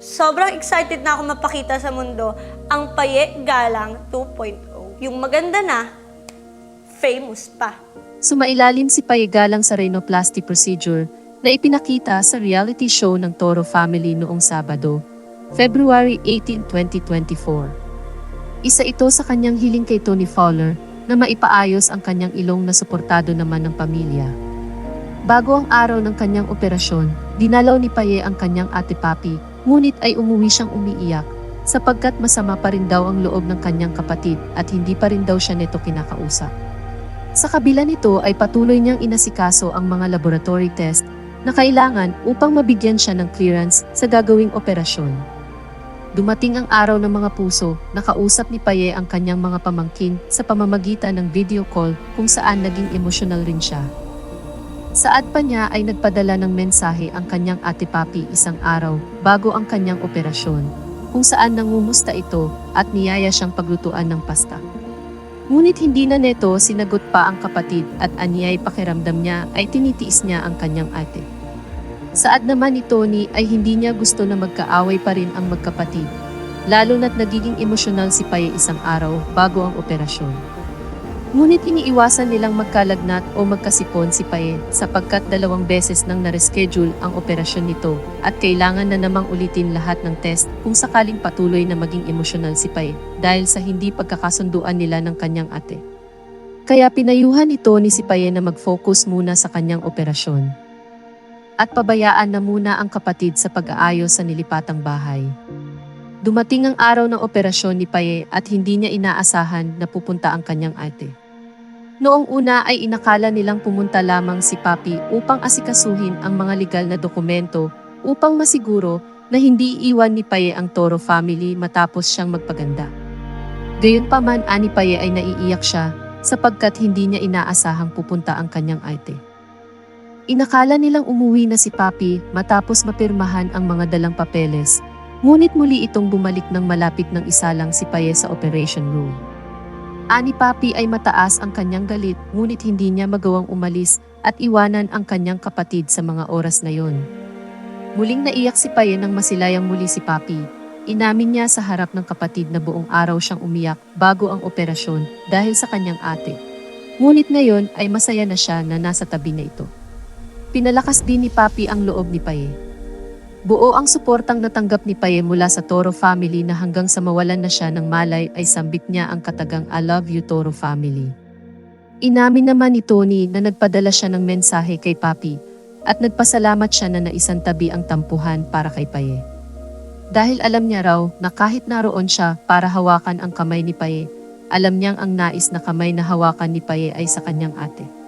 Sobrang excited na ako mapakita sa mundo ang Paye Galang 2.0. Yung maganda na, famous pa. Sumailalim si Payegalang sa rhinoplasty procedure na ipinakita sa reality show ng Toro Family noong Sabado, February 18, 2024. Isa ito sa kanyang hiling kay Tony Fowler na maipaayos ang kanyang ilong na suportado naman ng pamilya. Bago ang araw ng kanyang operasyon, dinalaw ni Paye ang kanyang ate Papi, ngunit ay umuwi siyang umiiyak sapagkat masama pa rin daw ang loob ng kanyang kapatid at hindi pa rin daw siya neto kinakausap. Sa kabila nito ay patuloy niyang inasikaso ang mga laboratory test na kailangan upang mabigyan siya ng clearance sa gagawing operasyon. Dumating ang araw ng mga puso, nakausap ni Paye ang kanyang mga pamangkin sa pamamagitan ng video call kung saan naging emosyonal rin siya. Saad pa niya ay nagpadala ng mensahe ang kanyang ate Papi isang araw bago ang kanyang operasyon, kung saan nangumusta ito at niyaya siyang paglutuan ng pasta. Ngunit hindi na neto sinagot pa ang kapatid at anyay pakiramdam niya ay tinitiis niya ang kanyang ate. Saad naman ni Tony ay hindi niya gusto na magkaaway pa rin ang magkapatid, lalo na't nagiging emosyonal si Paye isang araw bago ang operasyon. Ngunit iniiwasan nilang magkalagnat o magkasipon si Paye sapagkat dalawang beses nang nareschedule ang operasyon nito at kailangan na namang ulitin lahat ng test kung sakaling patuloy na maging emosyonal si Paye dahil sa hindi pagkakasunduan nila ng kanyang ate. Kaya pinayuhan ito ni si Paye na mag-focus muna sa kanyang operasyon. At pabayaan na muna ang kapatid sa pag-aayos sa nilipatang bahay. Dumating ang araw ng operasyon ni Paye at hindi niya inaasahan na pupunta ang kanyang ate. Noong una ay inakala nilang pumunta lamang si Papi upang asikasuhin ang mga legal na dokumento upang masiguro na hindi iwan ni Paye ang Toro family matapos siyang magpaganda. Gayunpaman ani Paye ay naiiyak siya sapagkat hindi niya inaasahang pupunta ang kanyang ate. Inakala nilang umuwi na si Papi matapos mapirmahan ang mga dalang papeles Ngunit muli itong bumalik ng malapit ng isa lang si Paye sa operation room. Ani Papi ay mataas ang kanyang galit ngunit hindi niya magawang umalis at iwanan ang kanyang kapatid sa mga oras na yon. Muling naiyak si Paye nang masilayang muli si Papi. Inamin niya sa harap ng kapatid na buong araw siyang umiyak bago ang operasyon dahil sa kanyang ate. Ngunit ngayon ay masaya na siya na nasa tabi na ito. Pinalakas din ni Papi ang loob ni Paye. Buo ang suportang natanggap ni Paye mula sa Toro family na hanggang sa mawalan na siya ng malay ay sambit niya ang katagang I love you Toro family. Inamin naman ni Tony na nagpadala siya ng mensahe kay Papi at nagpasalamat siya na naisan tabi ang tampuhan para kay Paye. Dahil alam niya raw na kahit naroon siya para hawakan ang kamay ni Paye, alam niyang ang nais na kamay na hawakan ni Paye ay sa kanyang ate.